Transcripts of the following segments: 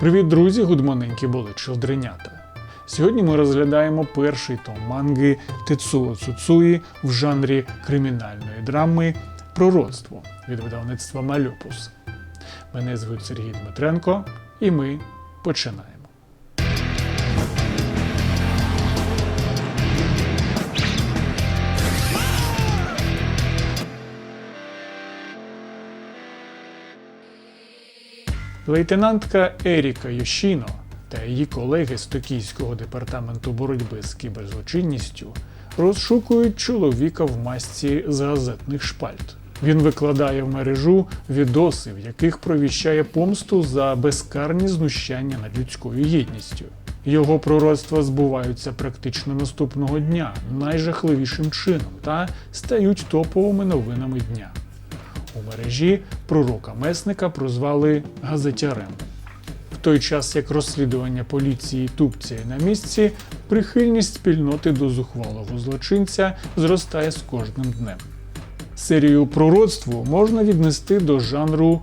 Привіт, друзі! Гудманенькі були чолдренята. Сьогодні ми розглядаємо перший том манги Тецуо Цуцуї в жанрі кримінальної драми Пророцтво від видавництва Малюпус. Мене звуть Сергій Дмитренко, і ми починаємо. Лейтенантка Еріка Йошіно та її колеги з Токійського департаменту боротьби з кіберзлочинністю розшукують чоловіка в масці з газетних шпальт. Він викладає в мережу відоси, в яких провіщає помсту за безкарні знущання над людською гідністю. Його пророцтва збуваються практично наступного дня найжахливішим чином та стають топовими новинами дня. У мережі пророка месника прозвали газетярем. В той час як розслідування поліції тупціє на місці, прихильність спільноти до зухвалого злочинця зростає з кожним днем. Серію пророцтву можна віднести до жанру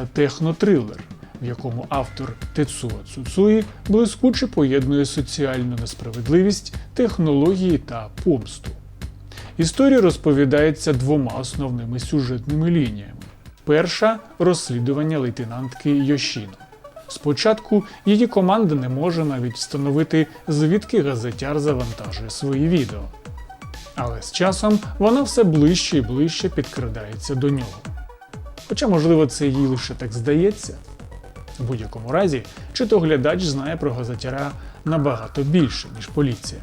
е, технотрилер, в якому автор Тецуо Цуцуї блискуче поєднує соціальну несправедливість, технології та помсту. Історія розповідається двома основними сюжетними лініями. Перша розслідування лейтенантки Йошіно. Спочатку її команда не може навіть встановити, звідки газетяр завантажує свої відео. Але з часом вона все ближче і ближче підкрадається до нього. Хоча, можливо, це їй лише так здається. У будь-якому разі, чи то глядач знає про газетяра набагато більше, ніж поліція.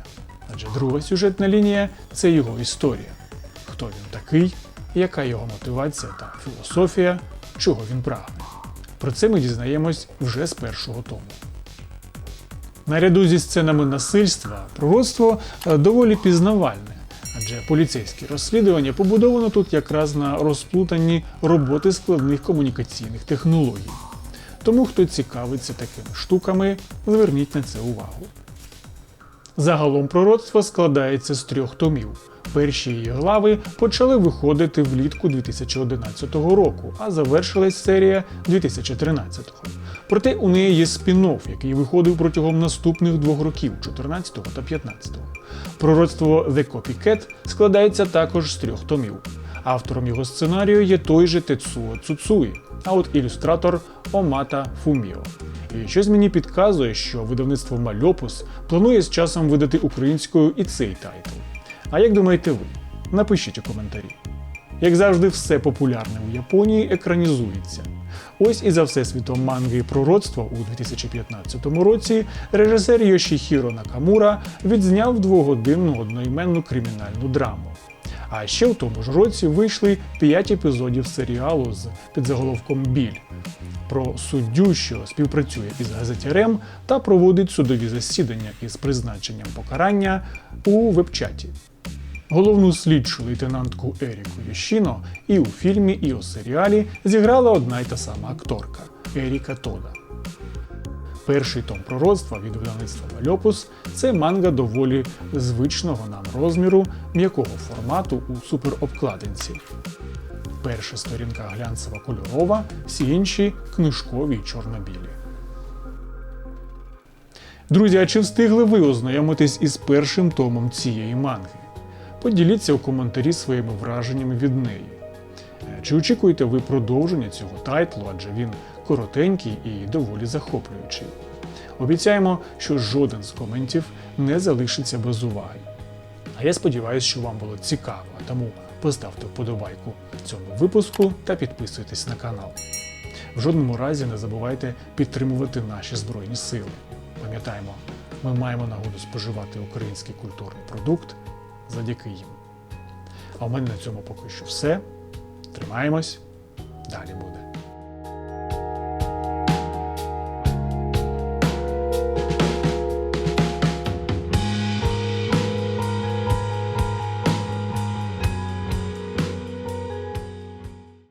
Адже друга сюжетна лінія це його історія. Хто він такий, яка його мотивація та філософія, чого він прагне. Про це ми дізнаємось вже з першого тому. Наряду зі сценами насильства пророцтво е, доволі пізнавальне, адже поліцейське розслідування побудовано тут якраз на розплутанні роботи складних комунікаційних технологій. Тому, хто цікавиться такими штуками, зверніть на це увагу. Загалом пророцтво складається з трьох томів. Перші її глави почали виходити влітку 2011 року, а завершилась серія 2013. Проте у неї є спін-офф, який виходив протягом наступних двох років 14 та 15. Пророцтво The Copycat складається також з трьох томів. Автором його сценарію є той же Тецуо Цуцуї, а от ілюстратор Омата Фуміо. І щось мені підказує, що видавництво Мальопус планує з часом видати українською і цей тайтл. А як думаєте ви? Напишіть у коментарі. Як завжди, все популярне у Японії екранізується. Ось і за всесвітом манги пророцтва у 2015 році режисер Йошіхіро Накамура відзняв двогодинну одноіменну кримінальну драму. А ще в тому ж році вийшли 5 епізодів серіалу з підзаголовком Біль про суддю, що співпрацює із газетярем та проводить судові засідання із призначенням покарання у вебчаті. Головну слідчу лейтенантку Еріку Йошіно і у фільмі, і у серіалі зіграла одна й та сама акторка Еріка Тода. Перший том пророцтва від видавництва Мальопус це манга доволі звичного нам розміру м'якого формату у суперобкладинці. Перша сторінка глянцева кольорова, всі інші книжкові чорнобілі. Друзі, а чи встигли ви ознайомитись із першим томом цієї манги? Поділіться у коментарі своїми враженнями від неї. Чи очікуєте ви продовження цього тайтлу, адже він коротенький і доволі захоплюючий? Обіцяємо, що жоден з коментів не залишиться без уваги. А я сподіваюся, що вам було цікаво, тому поставте вподобайку цьому випуску та підписуйтесь на канал. В жодному разі не забувайте підтримувати наші Збройні Сили. Пам'ятаємо, ми маємо нагоду споживати український культурний продукт завдяки їм. А у мене на цьому поки що все. Тримаємось, далі буде.